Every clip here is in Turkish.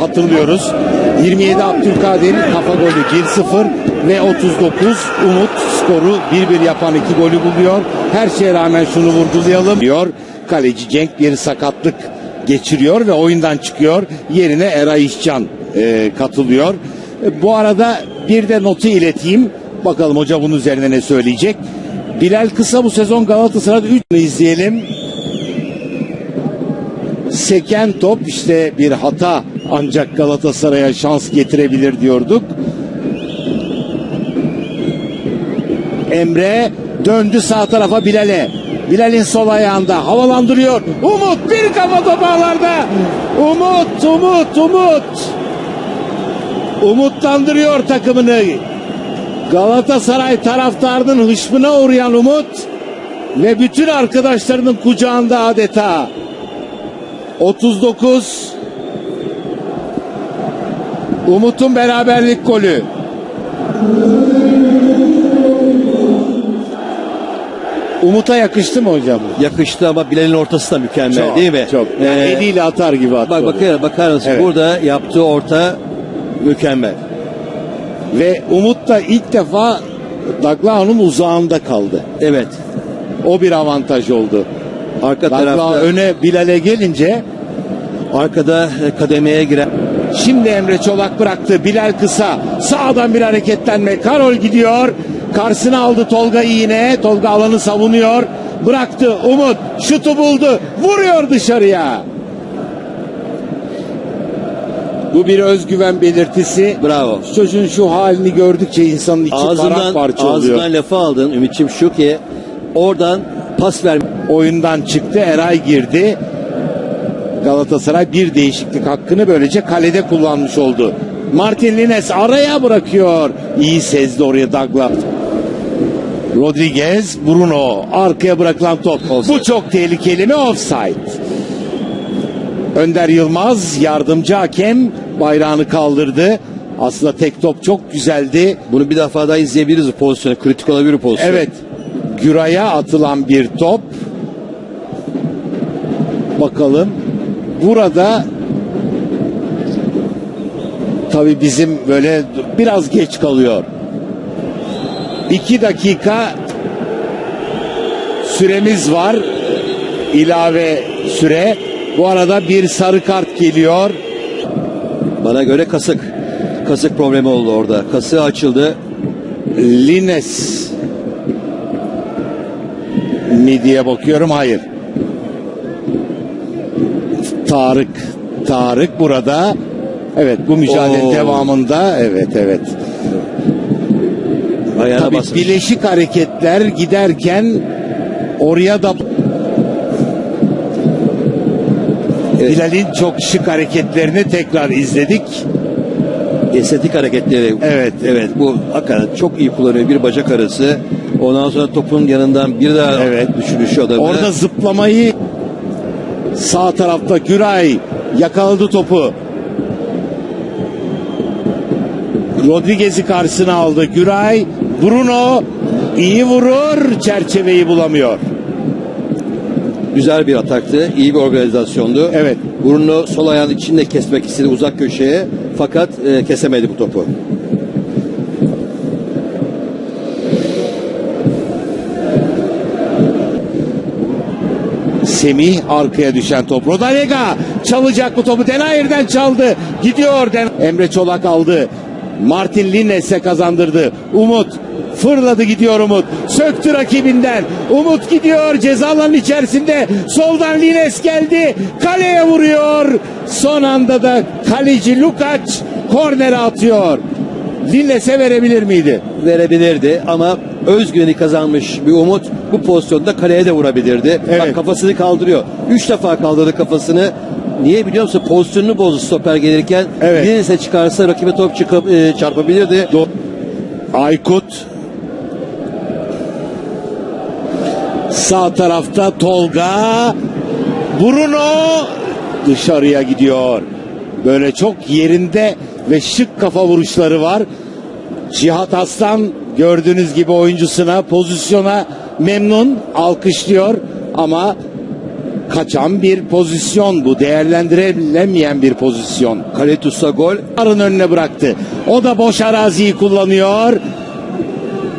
hatırlıyoruz. 27 Abdülkadir kafa golü 1-0 ve 39 Umut skoru 1-1 yapan iki golü buluyor. Her şeye rağmen şunu vurgulayalım diyor. Kaleci Cenk bir sakatlık geçiriyor ve oyundan çıkıyor. Yerine Eray İşcan e, katılıyor. E, bu arada bir de notu ileteyim. Bakalım hoca bunun üzerine ne söyleyecek. Bilal Kısa bu sezon Galatasaray'da 3 izleyelim. Seken top işte bir hata ancak Galatasaray'a şans getirebilir diyorduk. Emre döndü sağ tarafa Bilal'e. Bilal'in sol ayağında havalandırıyor. Umut bir kafa top ağlarda. Umut, Umut, Umut. Umutlandırıyor takımını. Galatasaray taraftarının hışmına uğrayan Umut ve bütün arkadaşlarının kucağında adeta. 39 Umut'un beraberlik golü. Umut'a yakıştı mı hocam? Yakıştı ama Bilal'in ortası da mükemmel değil mi? Çok. Yani Ee, eliyle atar gibi attı. bak bakar, bakar mısın? Evet. Burada yaptığı orta mükemmel. Ve Umut da ilk defa Daglao'nun uzağında kaldı. Evet. O bir avantaj oldu. Arka Daglao tarafta öne Bilal'e gelince arkada kademeye giren Şimdi Emre Çolak bıraktı. Bilal kısa. Sağdan bir hareketlenme. Karol gidiyor. Karşısına aldı Tolga'yı yine. Tolga alanı savunuyor. Bıraktı. Umut şutu buldu. Vuruyor dışarıya. Bu bir özgüven belirtisi. bravo. Çocuğun şu halini gördükçe insanın içi Ağzından, paramparça oluyor. ağzından lafı aldın Ümit'ciğim şu ki oradan pas ver. Oyundan çıktı. Eray girdi. Galatasaray bir değişiklik hakkını böylece kalede kullanmış oldu. Martin Lines araya bırakıyor. İyi sezdi oraya Douglas. Rodriguez, Bruno arkaya bırakılan top. Offside. Bu çok tehlikeli mi? Offside. Önder Yılmaz yardımcı hakem bayrağını kaldırdı. Aslında tek top çok güzeldi. Bunu bir defa daha izleyebiliriz pozisyonu. Kritik olabilir pozisyon. Evet. Güray'a atılan bir top. Bakalım. Burada tabi bizim böyle biraz geç kalıyor. İki dakika süremiz var. İlave süre. Bu arada bir sarı kart geliyor. Bana göre kasık. Kasık problemi oldu orada. Kasığı açıldı. Lines mi diye bakıyorum. Hayır. Tarık. Tarık burada. Evet bu mücadele Oo. devamında. Evet evet. Ayağına Tabii basmış. bileşik hareketler giderken oraya da Evet. Bilal'in çok şık hareketlerini tekrar izledik. Estetik hareketleri. Evet. Evet bu hakikaten çok iyi kullanıyor bir bacak arası. Ondan sonra topun yanından bir daha Evet. düşürüşü adamı. Orada zıplamayı sağ tarafta Güray yakaladı topu. Rodriguez'i karşısına aldı. Güray, Bruno iyi vurur, çerçeveyi bulamıyor. güzel bir ataktı. iyi bir organizasyondu. Evet. Bruno sol ayağının içinde kesmek istedi uzak köşeye. Fakat e, kesemedi bu topu. Semih arkaya düşen top. Rodalega çalacak bu topu. Denayir'den çaldı. Gidiyor. Den Emre Çolak aldı. Martin Lines'e kazandırdı. Umut fırladı gidiyor Umut. Söktü rakibinden. Umut gidiyor ceza içerisinde. Soldan Lines geldi. Kaleye vuruyor. Son anda da kaleci Lukaç kornere atıyor. Lines'e verebilir miydi? Verebilirdi ama özgüveni kazanmış bir Umut bu pozisyonda kaleye de vurabilirdi. Evet. Bak kafasını kaldırıyor. Üç defa kaldırdı kafasını. Niye biliyor musun? Pozisyonunu bozdu stoper gelirken. Evet. Yenise çıkarsa rakibe top çıkıp e, çarpabilirdi. Do- Aykut sağ tarafta Tolga Bruno dışarıya gidiyor. Böyle çok yerinde ve şık kafa vuruşları var. Cihat Aslan gördüğünüz gibi oyuncusuna pozisyona memnun alkışlıyor ama kaçan bir pozisyon bu. Değerlendirilemeyen bir pozisyon. Kaletus'a gol. Arın önüne bıraktı. O da boş araziyi kullanıyor.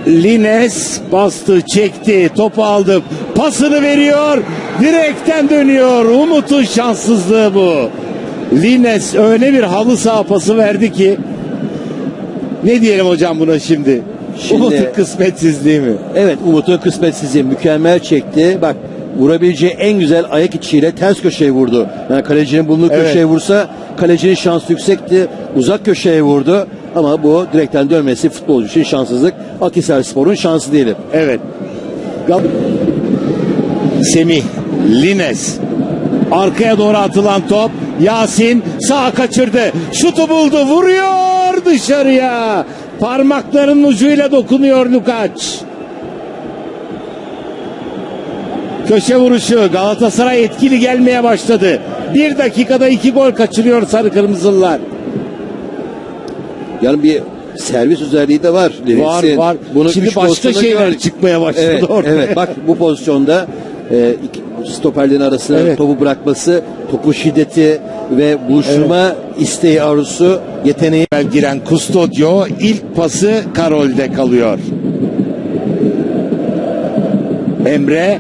Lines bastı, çekti, topu aldı, pasını veriyor, direkten dönüyor. Umut'un şanssızlığı bu. Lines öyle bir halı saha pası verdi ki ne diyelim hocam buna şimdi? Şimdi- Umut'un kısmetsizliği mi? Evet Umut'un kısmetsizliği mükemmel çekti. Bak vurabileceği en güzel ayak içiyle ters köşeye vurdu. Yani kalecinin bulunduğu Evet. köşeye vursa kalecinin şansı yüksekti. Uzak köşeye vurdu. Ama bu direkten dönmesi futbolcu için şanssızlık. Akhisar Spor'un şansı diyelim. Evet. Gal- Semih, Lines. Arkaya doğru atılan top. Yasin sağa kaçırdı. Şutu buldu. Vuruyor dışarıya. Parmaklarının ucuyla dokunuyor Lukaç. Köşe vuruşu Galatasaray etkili gelmeye başladı. Bir dakikada iki gol kaçırıyor sarı kırmızılılar. Yani bir servis özelliği de var. Var var. Bunu Şimdi başka şeyler gördük. çıkmaya başladı Evet, ortaya. evet bak bu pozisyonda e, iki, stoperlerin arasına Evet. topu bırakması, topu şiddeti ve buluşturma isteği arzusu, yeteneği giren Custodio ilk pası Karol'de kalıyor. Emre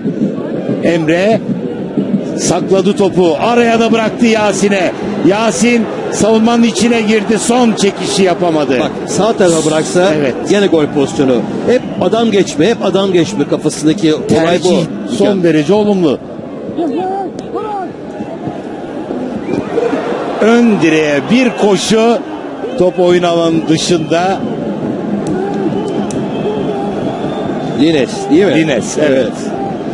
Emre sakladı topu. Araya da bıraktı Yasin'e. Yasin savunmanın içine girdi. Son çekişi yapamadı. Bak sağ tarafa bıraksa Evet. gene gol pozisyonu. Hep adam geçme, hep adam geçme kafasındaki olay Tercih bu. son derece olumlu. Ön direğe bir koşu top oyun alanı dışında Lines değil mi? Lines evet.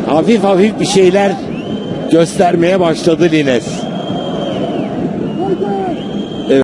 Hafif hafif bir şeyler göstermeye başladı Lines.